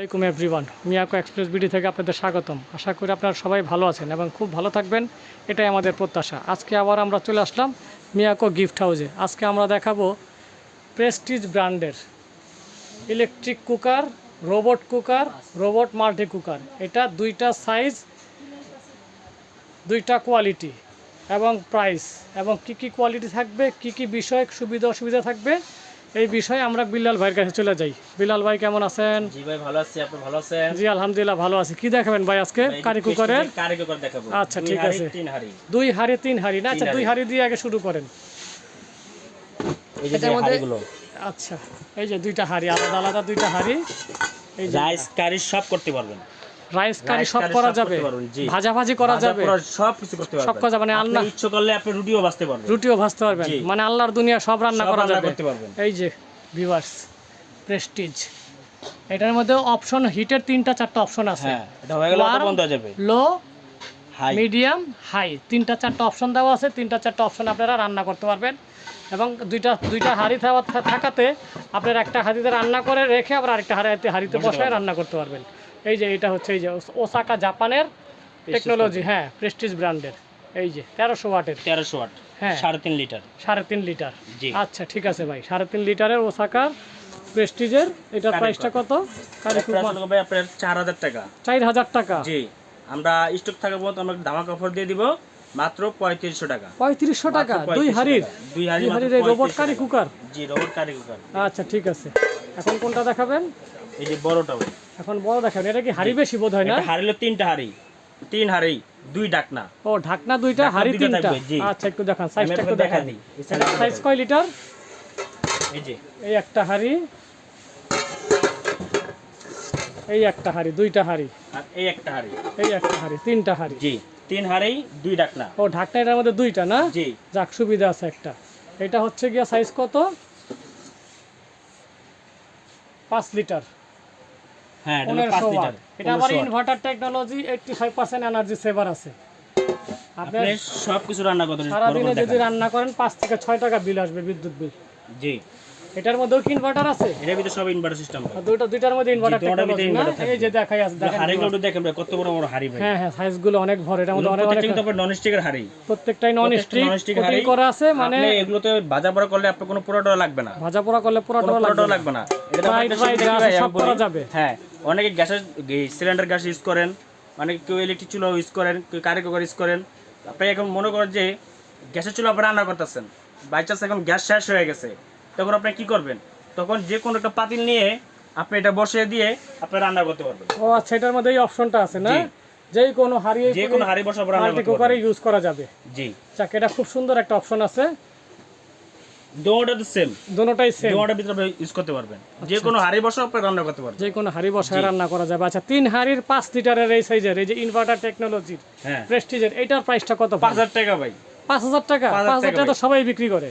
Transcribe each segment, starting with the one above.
আসসালামাইকুম everyone Miyako express BD থেকে আপনাদের স্বাগতম। আশা করি আপনারা সবাই ভালো আছেন এবং খুব ভালো থাকবেন। এটাই আমাদের প্রত্যাশা। আজকে আবার আমরা চলে আসলাম মিয়াকো গিফট হাউসে আজকে আমরা দেখাবো প্রেস্টিজ ব্র্যান্ডের electric cooker robot cooker robot multi cooker এটা দুইটা সাইজ দুইটা কোয়ালিটি এবং প্রাইস এবং কি কি কোয়ালিটি থাকবে, কি কি বিষয় সুবিধা অসুবিধা থাকবে এই বিষয়ে আমরা বিল্লাল ভাইয়ের কাছে চলে যাই। বিলাল ভাই কেমন আছেন? জি ভাই ভালো আছি। আপনি ভালো আছেন? জি আলহামদুলিল্লাহ ভালো আছি। কি দেখাবেন ভাই আজকে? কারি কুকারের? কারি কুকার দেখাবো। আচ্ছা, ঠিক আছে। তিন হাড়ি। দুই হাড়ি তিন হাড়ি না? আচ্ছা দুই হাড়ি। দিয়ে আগে শুরু করেন। এই যে হাড়িগুলো। আচ্ছা এই যে দুইটা হাড়ি আলাদা আলাদা দুইটা হাড়ি। এই যে রাইস কারি সব করতে পারবেন। রাইস কারি সব করা যাবে। ভাজা ভাজি করা যাবে। সব কিছু করতে পারবেন। সব করা যাবে, মানে আল্লাহ- ইচ্ছে করলে আপনি রুটিও বাঁচতে পারবেন। রুটিও ভাজতে পারবেন। মানে আল্লাহর দুনিয়া সব রান্না করা যাবে। এই যে ভিউয়ার্স প্রেস্টিজ এটার মধ্যে অপশন হিটের তিনটা চারটা অপশন আছে। হ্যাঁ এটা হয়ে গেলে বন্ধ হয়ে যাবে। লো হাই মিডিয়াম হাই তিনটা চারটা অপশন দেওয়া আছে। তিনটা চারটা অপশন আপনারা রান্না করতে পারবেন। এবং দুইটা দুইটা হাঁড়ি থাকা- থাকাতে আপনার একটা হাঁড়িতে রান্না করে রেখে আবার আরেকটা হাঁড়িতে হাঁড়িতে বসায় রান্না করতে পারবেন। এই যে এটা হচ্ছে এই যে ওসাকা জাপানের টেকনোলজি হ্যাঁ প্রেস্টিজ ব্র্যান্ডের এই যে তেরোশো ওয়াটের। তেরোশো ওয়াট হ্যাঁ। সাড়ে তিন লিটার। সাড়ে তিন লিটার। জি। আচ্ছা ঠিক আছে ভাই। সাড়ে তিন লিটারের ওসাকার প্রেস্টিজের। এটার প্রাইসটা কত? ভাই আপনার চার হাজার টাকা। চার হাজার টাকা? জি। আমরা স্টক থাকা পর্যন্ত আমরা ধামাক অফার দিয়ে দিব মাত্র পঁয়ত্রিশশো টাকা। পঁয়ত্রিশশো টাকা? দুই 3500 হাড়ির? টাকা। দুই হাড়ি দুই হাড়ির রোবট কারি কুকার জি রোবট কারি কুকার আচ্ছা ঠিক আছে। এখন কোনটা দেখাবেন? এই যে বড়টা ভাই এখন বড় দেখাবেন এটা কি হাড়ি বেশি বোধ হয় না? হাড়ি হলো তিনটা হাড়ি। তিন হাড়ি দুই ডাকনা। ও ঢাকনা দুইটা হাড়ি তিনটা? আচ্ছা একটু দেখান সাইজটা একটু দেখান। সাইজ। কয় লিটার? এই যে। এই একটা হাড়ি। এই একটা হাড়ি দুইটা হাড়ি। আর এই একটা হাড়ি। এই একটা হাড়ি তিনটা হাড়ি। জি তিন হাড়ি দুই ডাকনা। ও ঢাকনা এটার মধ্যে দুইটা না? জি। যাক সুবিধা আছে একটা। এটা হচ্ছে গিয়া সাইজ কত? পাঁচ লিটার। হ্যাঁ এটা হলো পাঁচ পনেরোশো ওয়াট এটা আবার inverter technology eighty five percent energy saver আছে। আপনার আপনি সব কিছু রান্না করতে সারাদিনে যদি রান্না করেন পাঁচ থেকে ছয় টাকা বিল আসবে বিদ্যুৎ বিল। জি। এটার মধ্যেও কি ইনভার্টার আছে? এটার ভিতরে সব ইনভার্টার সিস্টেম আর দুটো দুইটার মধ্যে ইনভার্টার টেকনোলজি না? এই যে দেখাই আছে দেখেন হাড়িগুলো একটু দেখেন ভাই, কত বড় বড় হাড়ি ভাই। হ্যাঁ হ্যাঁ সাইজগুলো অনেক ভর এটার মধ্যে অনেক অনেক কিন্তু আপনার নন স্টিকের হাড়ি। প্রত্যেকটাই নন স্টিক non-stick কোটিং করা আছে মানে আপনি এগুলোতে ভাজা পোড়া করলে আপনার কোনো পোড়াটা লাগবে না। ভাজা পোড়া করলে পোড়াটা লাগবে না। এটা আপনার আছে সব করা যাবে। হ্যাঁ অনেকে গ্যাসের সিলিন্ডার গ্যাস ইউজ করেন অনেকে কেউ ইলেকট্রিক চুলা ইউজ করেন কেউ কারি কুকার ইউজ করেন। আপনি এখন মনে করেন যে গ্যাসের চুলা আপনি রান্না করতেছেন। বাই চান্স এখন গ্যাস শেষ হয়ে গেছে। তখন আপনি কি করবেন? তখন যে কোনো একটা পাতিল নিয়ে আপনি এটা বসিয়ে দিয়ে আপনি রান্না করতে পারবেন। ও আচ্ছা এটার মধ্যে এই অপশনটা আছে না। যেই কোনো হারিয়ে যে কোনো হাড়ি বসে রান্না কুকারে ইউজ করা যাবে। জি। যাক এটা খুব সুন্দর একটা অপশন আছে। তো সেম সেম দোটার ভিতরে আপনি ইউজ করতে পারবেন। যে কোনো হাড়ি বসে আপনি রান্না করতে পারবেন। যে কোনো হাড়ি বসায় রান্না করা যাবে। আচ্ছা তিন হাড়ির পাঁচ লিটারের এই সাইজের এই যে ইনভার্টার টেকনোলজির হ্যাঁ। প্রেস্টিজের এইটার প্রাইসটা কত পাঁচ হাজার টাকা ভাই। পাঁচ হাজার টাকা? পাঁচ পাঁচ হাজার হাজার টাকা তো সবাই বিক্রি করে।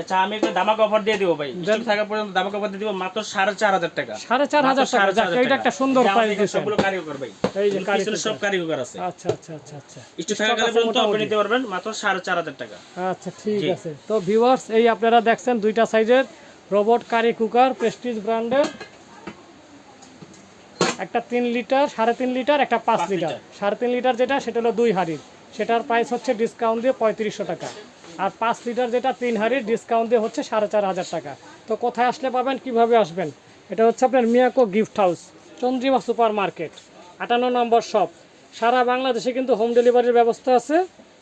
আচ্ছা আমি একটা দামাক অফার দিয়ে দিব ভাই। স্টক থাকা পর্যন্ত দামাক অফার দিয়ে দিব মাত্র সাড়ে চার হাজার টাকা। সাড়ে চার হাজার টাকা। সাড়ে যাক এটা একটা সুন্দর প্রাইস সবগুলো কারিগর ভাই। এই যে কারিগর। সব কারিগর আছে। আচ্ছা আচ্ছা আচ্ছা আচ্ছা। স্টক থাকা কালে পর্যন্ত আপনি নিতে পারবেন মাত্র সাড়ে চার হাজার টাকা। আচ্ছা ঠিক আছে। তো ভিউয়ার্স এই আপনারা দেখছেন দুইটা সাইজের রোবট কারি কুকার প্রেস্টিজ ব্র্যান্ডের একটা তিন লিটার সাড়ে তিন লিটার একটা পাঁচ লিটার। সাড়ে তিন লিটার যেটা সেটা হলো দুই হাড়ির। সেটার প্রাইস হচ্ছে ডিসকাউন্ট দিয়ে পঁয়ত্রিশশো টাকা। আর পাঁচ লিটার যেটা তিন হাড়ির ডিসকাউন্ট দিয়ে হচ্ছে সাড়ে চার হাজার টাকা। তো কোথায় আসলে পাবেন, কীভাবে আসবেন? এটা হচ্ছে আপনার Miyako gift house Chandrima super market আটান্ন নম্বর শপ সারা বাংলাদেশে কিন্তু হোম ডেলিভারির ব্যবস্থা আছে।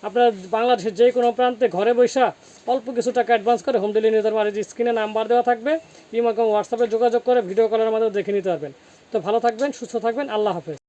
আপনার বাংলাদেশের যে কোনো প্রান্তে ঘরে বৈশা অল্প কিছু টাকা অ্যাডভান্স করে হোম ডেলিভারি নিতে স্ক্রিনে নাম্বার দেওয়া থাকবে ইমাকম হোয়াটসঅ্যাপে যোগাযোগ করে ভিডিও কলের মাধ্যমে দেখে নিতে পারবেন। তো ভালো থাকবেন, সুস্থ থাকবেন, আল্লাহ হাফেজ।